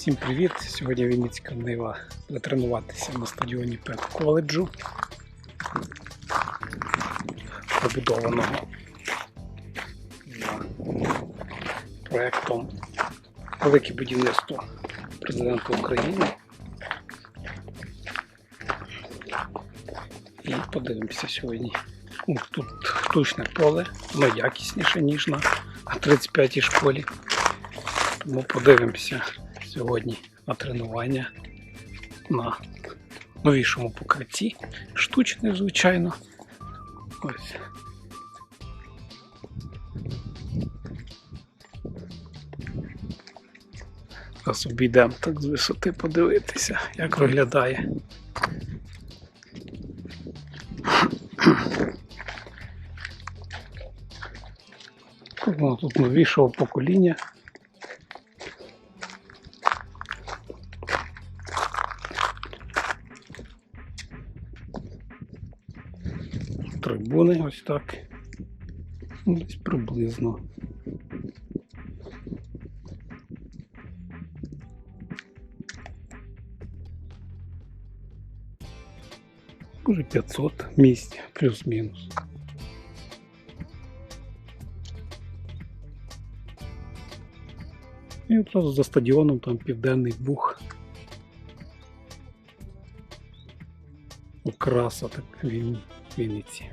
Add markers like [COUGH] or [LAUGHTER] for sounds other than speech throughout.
Всім привіт! Сьогодні Вінницька Нива буде тренуватися на стадіоні Пет коледжу, побудованого проєктом Велике будівництво президента України. І подивимося сьогодні. Тут штучне поле, воно якісніше, ніж на 35-й школі. Тому подивимося сьогодні на тренування на новішому покритті. Штучне, звичайно. Ось. Зараз обійдемо так з висоти подивитися, як виглядає. Тут новішого покоління. Трибуни ось так. Ну, Десь приблизно. Може 500 місць, плюс-мінус. І одразу за стадіоном там Південний Буг. Окраса так він Вінниці.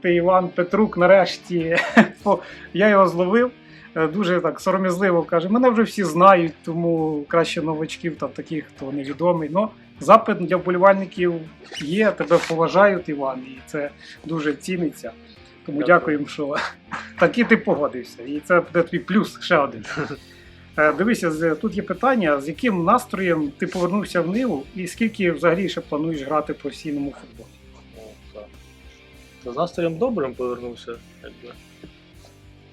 Привіт! Іван Петрук. Нарешті [LAUGHS] я його зловив. Е, Дуже так сором'язливо каже. Мене вже всі знають, тому краще новачків там таких, хто невідомий. Ну, запит для вболівальників є, тебе поважають, Іван, і це дуже ціниться. Тому Дякую. дякуємо, що [LAUGHS] таки ти погодився. І це буде твій плюс ще один. [LAUGHS] Е, Дивися, тут є питання, з яким настроєм ти повернувся в Ниву і скільки взагалі ще плануєш грати в професійному футболі? Ну, з настроєм добрим повернувся, якби.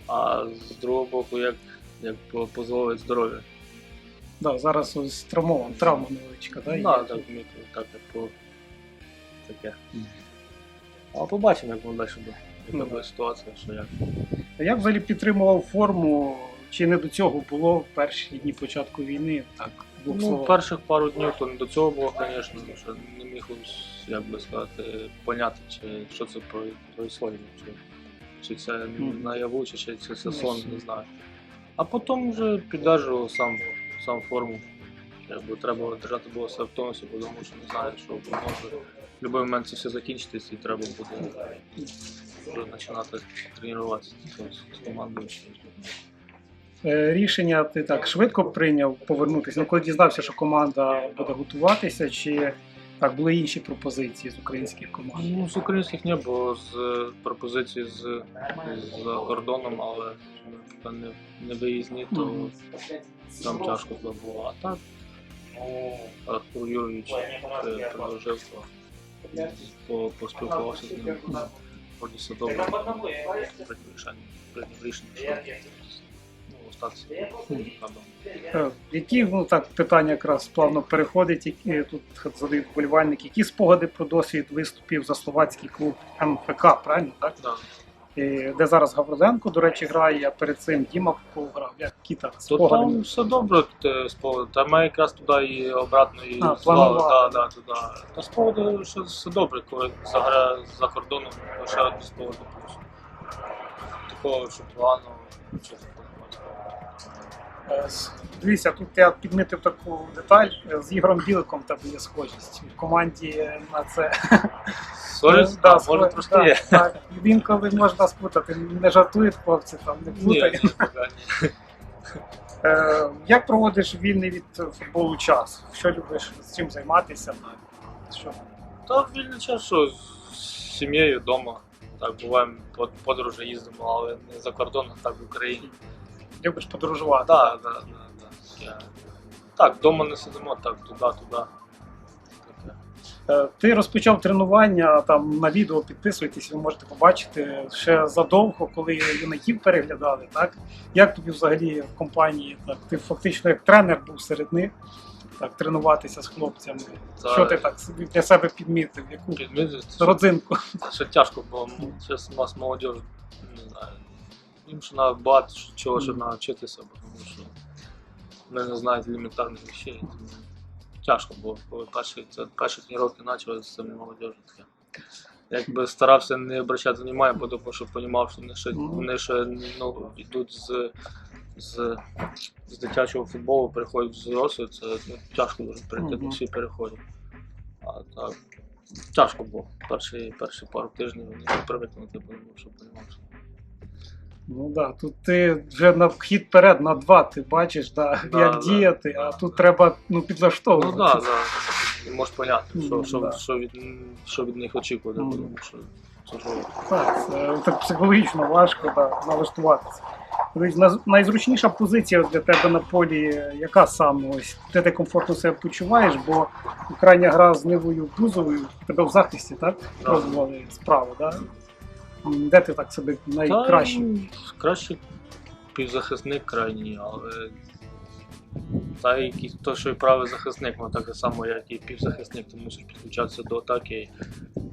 А з другого боку, як, як по- здоров'я. Да, зараз ось травмован, травма невеличка, да? Так, да, так, мені так, так, по таке. А побачимо, як воно далі буде. Ну, Яка буде ситуація, що як. А Як взагалі підтримував форму? Чи не до цього було в перші дні початку війни? Так, двох Ну, словах. перших пару днів то не до цього було, звісно, тому що не міг як би сказати, поняти, чи що це про- происходить, чи, чи це Мгм. наяву, чи, чи це Ну, сон, не знаю. А потім вже піддержував сам, сам форму. Якби треба держати було себе в тонусі, бо тому що не знаю, що може в будь-який момент це все закінчитись і треба буде вже починати тренуватися з командою. Е, Рішення ти так швидко прийняв повернутися. Ну, коли дізнався, що команда буде готуватися, чи так були інші пропозиції з українських команд? Ну, з українських не було з е, пропозицій з, з кордоном, але е, не, не виїзні, то Мгм. там тяжко було. було. А так Артур Юрійович е, предложив, то по- поспілкувався з ним. Вроді все добре. Прийняв рішення, прийняв рішення, що остатися. Е, Які ну так питання якраз плавно переходить, які тут задають вболівальники, які спогади про досвід виступів за словацький клуб МФК, правильно так? Да. Е, Де зараз Гавроленко, до речі, грає, а перед цим Діма Попов грав. Які так То спогади? там все добре е, з. Та ми якраз туди і обратно і А, планували. да, да, туди. Та поводу, що все добре, коли заграє за кордоном, лише з поводу. Такого, що Е, с- Дивіться, тут я підмітив таку деталь. е, З Ігорем Біликом тебе є схожість. В команді е, на це. Соріс, Ну, [LAUGHS] да, може трошки є. так. Інколи можна спутати. Не жартують хлопці, там не ні. Е, Як проводиш вільний від футболу час? Що любиш з чим займатися? Що? Та вільний час, що з сім'єю вдома. Так, буваємо подорожі їздимо, але не за кордон, а так в Україні. Любиш подорожувати? Так, так, так. Так, вдома не сидимо, так, туди, туди. Е, Ти розпочав тренування там на відео, підписуйтесь, ви можете побачити ще задовго, коли юнаків переглядали. Так як тобі взагалі в компанії? Так ти фактично як тренер був серед них, так тренуватися з хлопцями. Та- Що ти так для себе підмітив? Яку Підмітити, що, родзинку? що тяжко було. Зараз у нас молодь, не знаю. Їм ще треба багато чого ще навчитися, бо тому що вони не знають елементарних речей. Тому Тяжко було, коли перші, це перші тренування почали з цими молодежю. таке. Якби старався не обращати увагу, бо тому що розумів, що вони ще, вони ще ну, йдуть з, з, з дитячого футболу, переходять в взрослий, це ну, тяжко дуже перейти, Мгм. всі переходять. А так, тяжко було. Перші, перші пару тижнів вони не привикнути, бо тому що розумів, що Ну да, тут ти вже на вхід вперед на два, ти бачиш, да, Да, як да, діяти, да, а да. тут треба ну, Ну так, да, да. можеш поняти, що, що, да. що, від, що від них очікувати, Мгм. тому що чужого. Так, це так психологічно важко да, налаштуватися. Тобто, найзручніша позиція для тебе на полі, яка саме ось де ти комфортно себе почуваєш, бо крайня гра з Нивою Бузовою, тебе в захисті, так? Так. Справу, так? Де ти так себе найкраще? Та, краще півзахисник крайній, але та який то, що і правий захисник, ну так само, як і півзахисник, ти мусиш підключатися до атаки.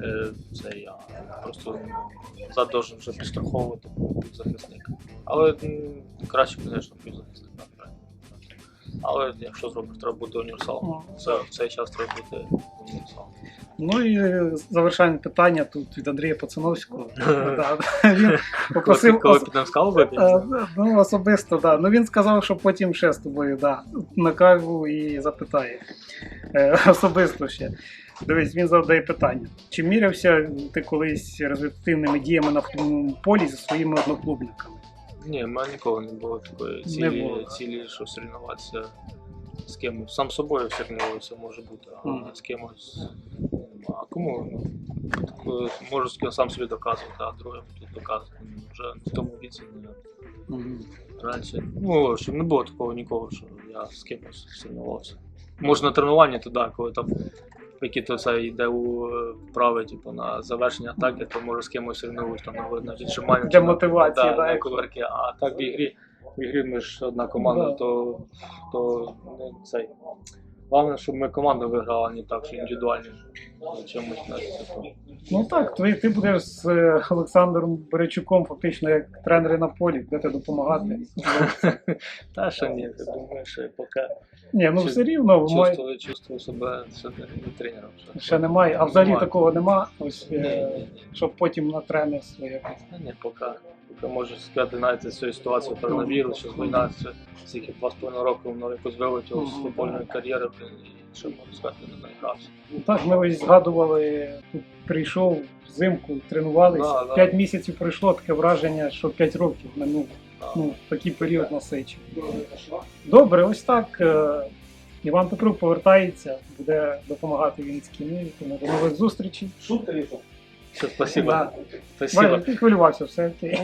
Е, це я просто ну, зад должен вже підстраховувати півзахисник. Але краще, звісно, півзахисника крайній. Але якщо зробиш, треба бути універсалом. Це, в цей час треба бути універсалом. Ну і завершальне питання тут від Андрія Пацановського. [LAUGHS] Він попросив Коли підемо скалу Е, Ну, особисто, да. Ну він сказав, що потім ще з тобою, да, на каву і запитає. Е, особисто ще. Дивись, він задає питання. Чи мірявся ти колись результативними діями на футбольному полі зі своїми одноклубниками? Ні, в мене ніколи не було такої Не цілі, було. цілі що соревнуватися з кимось. Сам собою соревнуватися може бути, а Мгм. з кимось А кому? Ну, Можу сам собі доказувати, а другим тут доказувати. Ну, Вже в тому віці не раніше. Ну, щоб не було такого нікого, що я з кимось соревнувався. Може на тренуванні туди, коли там які то це йде у е, вправи, типу, на завершення атаки, то може з кимось соревнуюсь там на, віджимання. Для мотивації, да, да, на кувирки. А так в ігрі, в ігрі ми ж одна команда, Да. то, то ну, цей. Головне, щоб ми команду виграли, а не так, що чимось нас. типу. Ну так, ти, ти будеш з е, Олександром Беречуком фактично як тренери на полі, будете допомагати. [LAUGHS] Та що ні, ти думаєш, що я поки Ні, ну Чи- все рівно ви має- чувствую, чувствую себе ще не, не тренером. Ще, немає, а взагалі Немає. такого нема. Ось Ні, е, ні, ні. щоб потім на тренерство якось. Та ні, поки. Поки можу сказати, навіть з цією ситуацією що війна, це скільки два з половиною року воно якось вилетіло з Мгм. футбольної кар'єри, блін, і що можу сказати, не наігрався. Ну, Так, ми ось згадували, тут прийшов взимку, тренувалися. Да, да. П'ять місяців пройшло, таке враження, що п'ять років минуло. Да. Ну, такий період насичений. Добре, ось так. е, Іван Петрук повертається, буде допомагати Вінницькій ниві. Тому до нових зустрічей. Все, спасибо. Да. Спасибо. Ваня, ти хвилювався, все окей.